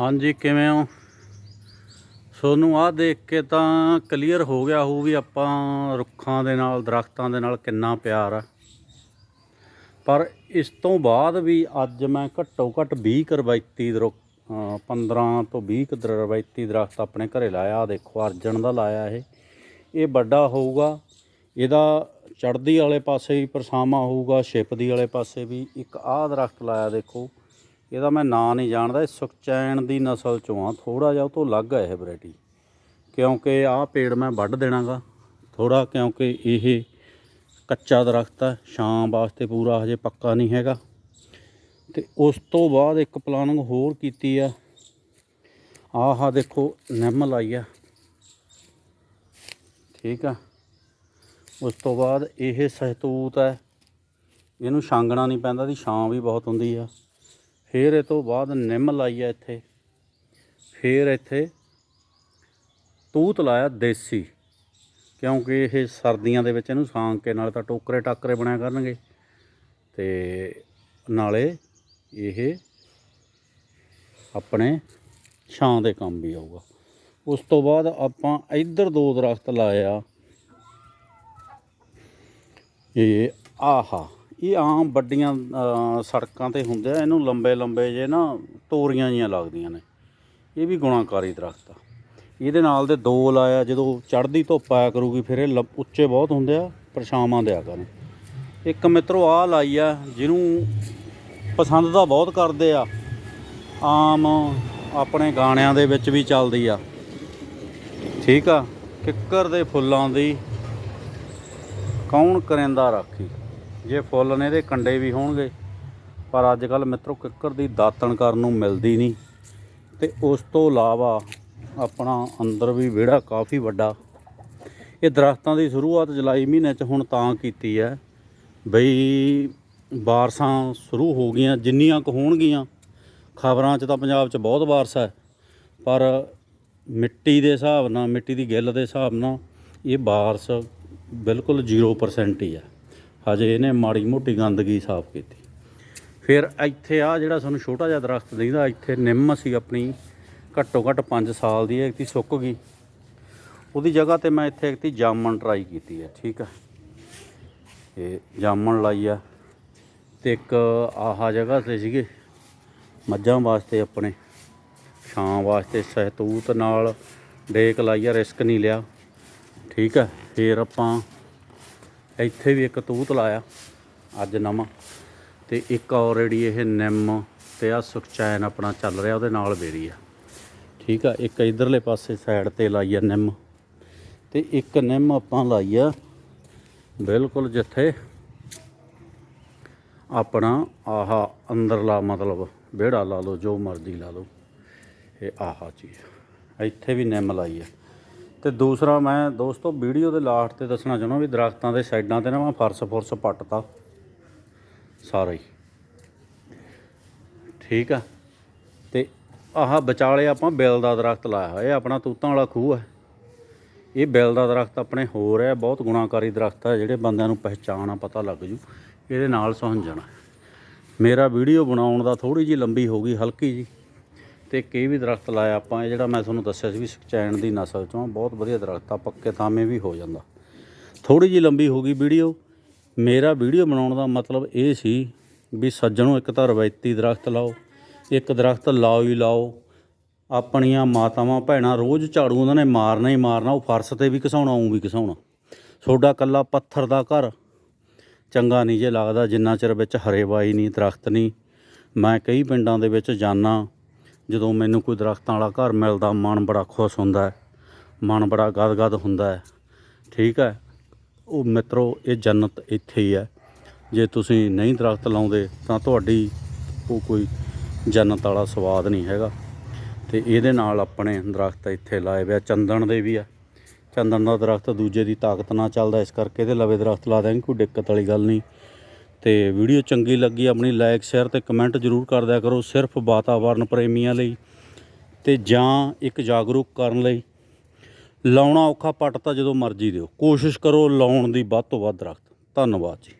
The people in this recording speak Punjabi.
ਹਾਂਜੀ, ਕਿਵੇਂ ਹੋ? ਸੋਨੂੰ, ਆਹ ਦੇਖ ਕੇ ਤਾਂ ਕਲੀਅਰ ਹੋ ਗਿਆ ਹੋਊ ਵੀ ਆਪਾਂ ਰੁੱਖਾਂ ਦੇ ਨਾਲ, ਦਰਖਤਾਂ ਦੇ ਨਾਲ ਕਿੰਨਾ ਪਿਆਰ ਆ। ਪਰ ਇਸ ਤੋਂ ਬਾਅਦ ਵੀ ਅੱਜ ਮੈਂ ਘੱਟੋ ਘੱਟ 20 ਕੁ ਰਵਾਇਤੀ ਦਰੁੱਖ ਅਹ 15 ਤੋਂ 20 ਕੁ ਦਰ- ਰਵਾਇਤੀ ਦਰਖਤ ਆਪਣੇ ਘਰੇ ਲਾਇਆ। ਦੇਖੋ ਅਰਜਨ ਦਾ ਲਾਇਆ ਇਹ। ਇਹ ਵੱਡਾ ਹੋਊਗਾ। ਇਹਦਾ ਚੜ੍ਹਦੀ ਵਾਲੇ ਪਾਸੇ ਵੀ ਪਰਛਾਵਾਂ ਹੋਊਗਾ, ਛਿਪਦੀ ਵਾਲੇ ਪਾਸੇ ਵੀ। ਇੱਕ ਆਹ ਦਰਖਤ ਲਾਇਆ ਦੇਖੋ। ਇਹਦਾ ਮੈਂ ਨਾਂ ਨਹੀਂ ਜਾਣਦਾ, ਇਹ ਸੁਖਚੈਨ ਦੀ ਨਸਲ ਚੋਂ ਆ। ਥੋੜਾ ਜਿਹਾ ਉਹ ਤੋਂ ਅਲੱਗ ਹੈ ਇਹ ਵੈਰਾਈਟੀ। ਕਿਉਂਕਿ ਆਹ ਪੇੜ ਮੈਂ ਵੱਢ ਦੇਣਾਗਾ। ਥੋੜਾ ਕਿਉਂਕਿ ਇਹ ਕੱਚਾ ਦਰਖਤ ਹੈ ਛਾਂ ਵਾਸਤੇ ਪੂਰਾ ਹਜੇ ਪੱਕਾ ਨਹੀਂ ਹੈਗਾ। ਤੇ ਉਸ ਤੋਂ ਬਾਅਦ ਇੱਕ ਪਲਾਨਿੰਗ ਹੋਰ ਕੀਤੀ ਆ। ਆਹ ਦੇਖੋ, ਨਿੰਮ ਲਾਈ ਆ। ਠੀਕ ਆ। ਉਸ ਤੋਂ ਬਾਅਦ ਇਹ ਸਹਿਤੂਤ ਹੈ ਇਹਨੂੰ ਛਾਂਗਣਾ ਨਹੀਂ ਪੈਂਦਾ ਦੀ ਛਾਂ ਵੀ ਬਹੁਤ ਹੁੰਦੀ ਆ। ਫਿਰ ਇਹ ਤੋਂ ਬਾਅਦ ਨਿੰਮ ਲਾਈ ਹੈ ਇੱਥੇ। ਫਿਰ ਇੱਥੇ ਤੂਤ ਲਾਇਆ ਦੇਸੀ, ਕਿਉਂਕਿ ਇਹ ਸਰਦੀਆਂ ਦੇ ਵਿੱਚ ਇਹਨੂੰ ਸਾਂਗ ਕੇ ਨਾਲ ਤਾਂ ਟੋਕਰੇ ਟਾਕਰੇ ਬਣਿਆ ਕਰਨਗੇ। ਤੇ ਨਾਲੇ ਇਹ ਆਪਣੇ ਛਾਂ ਦੇ ਕੰਮ ਵੀ ਆਊਗਾ। ਉਸ ਤੋਂ ਬਾਅਦ ਆਪਾਂ ਇੱਧਰ ਦੋ ਦਰਖਤ ਲਾਇਆ ਇਹ ਆਹਾ। ਇਹ ਆਮ ਵੱਡੀਆਂ ਸੜਕਾਂ ਤੇ ਹੁੰਦੇ ਆ, ਇਹਨੂੰ ਲੰਬੇ ਲੰਬੇ ਜੇ ਨਾ ਤੋਰੀਆਂ ਜੀਆਂ ਲੱਗਦੀਆਂ ਨੇ। ਇਹ ਵੀ ਗੁਣਾਕਾਰੀ ਦਰਖਤ ਆ। ਇਹਦੇ ਨਾਲ ਦੇ ਦੋ ਲਾਇਆ, ਜਦੋਂ ਚੜ੍ਹਦੀ ਧੁੱਪ ਆਇਆ ਕਰੂਗੀ, ਫਿਰ ਇਹ ਲ- ਉੱਚੇ ਬਹੁਤ ਹੁੰਦੇ ਆ ਪਰਛਾਵਾਂ ਦਿਆ ਕਰਨ। ਇੱਕ ਮਿੱਤਰੋ ਆ ਲਾਈ ਆ, ਜਿਹਨੂੰ ਪਸੰਦ ਤਾਂ ਬਹੁਤ ਕਰਦੇ ਆ। ਆਮ ਆਪਣੇ ਗਾਣਿਆਂ ਦੇ ਵਿੱਚ ਵੀ ਚੱਲਦੀ ਆ। ਠੀਕ ਆ? ਕਿੱਕਰ ਦੇ ਫੁੱਲਾਂ ਦੀ ਕੌਣ ਕਰਿੰਦਾ ਰਾਖੀ? ਜੇ ਫੁੱਲ ਨੇ ਇਹਦੇ ਕੰਡੇ ਵੀ ਹੋਣਗੇ, ਪਰ ਅੱਜ ਕੱਲ ਮਿੱਤਰੋ ਕਿੱਕਰ ਦੀ ਦਾਤਣ ਕਰਨ ਨੂੰ ਮਿਲਦੀ ਨਹੀਂ। ਤੇ ਉਸ ਤੋਂ ਇਲਾਵਾ ਆਪਣਾ ਅੰਦਰ ਵੀ ਵਿਹੜਾ ਕਾਫੀ ਵੱਡਾ। ਇਹ ਦਰਖਤਾਂ ਦੀ ਸ਼ੁਰੂਆਤ ਜੁਲਾਈ ਮਹੀਨੇ 'ਚ ਹੁਣ ਤਾਂ ਕੀਤੀ ਹੈ। ਬਈ ਬਾਰਸਾਂ ਸ਼ੁਰੂ ਹੋ ਗਈਆਂ, ਜਿੰਨੀਆਂ ਕੁ ਹੋਣਗੀਆਂ, ਖਬਰਾਂ 'ਚ ਤਾਂ ਪੰਜਾਬ 'ਚ ਬਹੁਤ ਬਾਰਸ ਹੈ। ਪਰ ਮਿੱਟੀ ਦੇ ਹਿਸਾਬ ਨਾਲ, ਮਿੱਟੀ ਦੀ ਗਿੱਲ ਦੇ ਹਿਸਾਬ ਨਾਲ ਇਹ ਬਾਰਸ ਬਿਲਕੁਲ 0% ਹੀ ਹੈ। ਹਜੇ ਇਹਨੇ ਮਾੜੀ ਮੋਟੀ ਗੰਦਗੀ ਸਾਫ਼ ਕੀਤੀ। ਫਿਰ ਇੱਥੇ ਆ ਜਿਹੜਾ ਸਾਨੂੰ ਛੋਟਾ ਜਿਹਾ ਦਰਖਤ ਦਿਖਦਾ, ਇੱਥੇ ਨਿੰਮ ਸੀ ਆਪਣੀ, ਘੱਟੋ ਘੱਟ 5 ਸਾਲ ਦੀ ਹੈ ਇੱਕ ਸੁੱਕ ਗਈ। ਉਹਦੀ ਜਗ੍ਹਾ ਤੇ ਮੈਂ ਇੱਥੇ ਇੱਕ ਜਾਮਣ ਟਰਾਈ ਕੀਤੀ ਹੈ, ਠੀਕ ਹੈ। ਇਹ ਜਾਮਣ ਲਾਈ ਆ, ਤੇ ਇੱਕ ਆਹਾ ਜਗ੍ਹਾ ਤੇ ਸੀਗੇ, ਮੱਝਾਂ ਵਾਸਤੇ ਆਪਣੇ, ਛਾਂ ਵਾਸਤੇ ਸਹਿਤੂਤ ਨਾਲ ਡੇਕ ਲਾਈ ਆ, ਰਿਸਕ ਨਹੀਂ ਲਿਆ, ਠੀਕ ਹੈ। ਫਿਰ ਆਪਾਂ ਇੱਥੇ ਵੀ ਇੱਕ ਤੂਤ ਲਾਇਆ, ਅੱਜ ਨਵਾਂ। ਤੇ ਇੱਕ ਆਲਰੇਡੀ ਇਹ ਨਿੰਮ ਤੇ ਆ ਸੁਖਚੈਨ ਆਪਣਾ ਚੱਲ ਰਿਹਾ, ਉਹਦੇ ਨਾਲ ਬੇਰੀ ਆ। ਠੀਕ ਆ, ਇੱਕ ਇਧਰਲੇ ਪਾਸੇ ਸਾਈਡ ਤੇ ਲਾਈ ਆ ਨਿੰਮ। ਤੇ ਇੱਕ ਨਿੰਮ ਆਪਾਂ ਲਾਈ ਆ ਬਿਲਕੁਲ ਜਿੱਥੇ ਆਪਣਾ ਆਹਾ ਅੰਦਰਲਾ ਮਤਲਬ ਵਿਹੜਾ ਲਾ ਲਓ, ਜੋ ਮਰਜ਼ੀ ਲਾ ਲਓ, ਇਹ ਆਹਾ ਚੀਜ਼ ਇੱਥੇ ਵੀ ਨਿੰਮ ਲਾਈ ਆ। ਤੇ ਦੂਸਰਾ ਮੈਂ ਦੋਸਤੋ ਵੀਡੀਓ ਦੇ ਲਾਸਟ ਤੇ ਦੱਸਣਾ ਚਾਹੁੰਦਾ ਵੀ ਦਰਖਤਾਂ ਦੇ ਸਾਈਡਾਂ ਤੇ ਨਾ ਮੈਂ ਫਰਸ ਫੁਰਸ ਪੱਟਤਾ। ਸਾਰਾ ਹੀ। ਠੀਕ ਆ। ਤੇ ਆਹ ਵਿਚਾਲੇ ਆਪਾਂ ਬਿੱਲ ਦਾ ਦਰਖਤ ਲਾਇਆ ਹੋਇਆ, ਇਹ ਆਪਣਾ ਤੂਤਾਂ ਵਾਲਾ ਖੂਹ ਹੈ ਇਹ ਬਿੱਲ ਦਾ ਦਰਖਤ ਆਪਣੇ ਹੋਰ ਹੈ, ਬਹੁਤ ਗੁਣਾਕਾਰੀ ਦਰਖਤ ਹੈ ਜਿਹੜੇ ਬੰਦਿਆਂ ਨੂੰ ਪਹਿਚਾਣ ਆ, ਪਤਾ ਲੱਗ ਜੂ। ਇਹਦੇ ਨਾਲ ਸੁਹੰਜਣਾ ਮੇਰਾ ਵੀਡੀਓ ਬਣਾਉਣ ਦਾ ਥੋੜੀ ਜੀ ਲੰਬੀ ਹੋ ਗਈ, ਹਲਕੀ ਜੀ ਤੇ ਕਈ ਵੀ ਦਰਖਤ ਲਾਇਆ ਆਪਾਂ। ਇਹ ਜਿਹੜਾ ਮੈਂ ਤੁਹਾਨੂੰ ਦੱਸਿਆ ਸੀ ਵੀ ਸੁਖਚੈਨ ਦੀ ਨਸਲ ਚੋਂ ਬਹੁਤ ਵਧੀਆ ਦਰਖਤ ਆ, ਪੱਕੇ ਥਾਵੇਂ ਵੀ ਹੋ ਜਾਂਦਾ। ਥੋੜੀ ਜੀ ਲੰਬੀ ਹੋ ਗਈ ਵੀਡੀਓ। ਮੇਰਾ ਵੀਡੀਓ ਬਣਾਉਣ ਦਾ ਮਤਲਬ ਇਹ ਸੀ ਵੀ ਸੱਜਣੋ ਇੱਕ ਤਾਂ ਰਵਾਇਤੀ ਦਰਖਤ ਲਾਓ, ਇੱਕ ਦਰਖਤ ਲਾਓ ਹੀ ਲਾਓ। ਆਪਣੀਆਂ ਮਾਤਾਵਾਂ, ਭੈਣਾਂ ਰੋਜ਼ ਝਾੜੂ ਉਹਨਾਂ ਨੇ ਮਾਰਨਾ ਹੀ ਮਾਰਨਾ, ਉਹ ਫਰਸ਼ ਤੇ ਵੀ ਘਸਾਉਣਾ ਉਹ ਵੀ ਘਸਾਉਣਾ। ਤੁਹਾਡਾ ਕੱਲਾ ਪੱਥਰ ਦਾ ਘਰ। ਚੰਗਾ ਨਹੀਂ ਜੇ ਲੱਗਦਾ, ਜਿੰਨਾ ਚਿਰ ਵਿੱਚ ਹਰੇਵਾਈ ਨਹੀਂ, ਦਰਖਤ ਨਹੀਂ। ਮੈਂ ਕਈ ਪਿੰਡਾਂ ਦੇ ਵਿੱਚ ਜਾਣਾ ਜਦੋਂ ਮੈਨੂੰ ਕੋਈ ਦਰਖਤਾਂ ਵਾਲਾ ਘਰ ਮਿਲਦਾ, ਮਨ ਬੜਾ ਖੁਸ਼ ਹੁੰਦਾ ਮਨ ਬੜਾ ਗਦਗਦ ਹੁੰਦਾ ਠੀਕ ਹੈ? ਉਹ ਮਿੱਤਰੋ, ਇਹ ਜੰਨਤ ਇੱਥੇ ਹੀ ਹੈ। ਜੇ ਤੁਸੀਂ ਨਹੀਂ ਦਰਖਤ ਲਾਉਂਦੇ, ਤਾਂ ਤੁਹਾਡੀ ਉਹ ਕੋਈ ਜੰਨਤ ਵਾਲਾ ਸਵਾਦ ਨਹੀਂ ਹੈਗਾ। ਤੇ ਇਹਦੇ ਨਾਲ ਆਪਣੇ ਦਰਖਤ ਇੱਥੇ ਲਾਏ ਹੋਏ ਚੰਦਨ ਦੇ ਵੀ ਆ। ਚੰਦਨ ਦਾ ਦਰਖਤ ਦੂਜੇ ਦੀ ਤਾਕਤ ਨਾਲ ਚੱਲਦਾ ਇਸ ਕਰਕੇ ਇਹਦੇ ਲਵੇ ਦਰਖਤ ਲਾ ਦਾਂਗੇ ਕੋਈ ਦਿੱਕਤ ਵਾਲੀ ਗੱਲ ਨਹੀਂ। ਤੇ ਵੀਡੀਓ ਚੰਗੀ ਲੱਗੀ, ਆਪਣੀ ਲਾਈਕ ਸ਼ੇਅਰ ਤੇ ਕਮੈਂਟ ਜ਼ਰੂਰ ਕਰ ਦਿਆ ਕਰੋ ਸਿਰਫ ਵਾਤਾਵਰਨ ਪ੍ਰੇਮੀਆਂ ਲਈ ਤੇ ਜਾਂ ਇੱਕ ਜਾਗਰੂਕ ਕਰਨ ਲਈ। ਲਾਉਣਾ ਔਖਾ ਪੱਟ ਤਾਂ ਜਦੋਂ ਮਰਜ਼ੀ ਦਿਓ। ਕੋਸ਼ਿਸ਼ ਕਰੋ ਲਾਉਣ ਦੀ ਵੱਧ ਤੋਂ ਵੱਧ ਦਰਖਤ ਧੰਨਵਾਦ ਜੀ।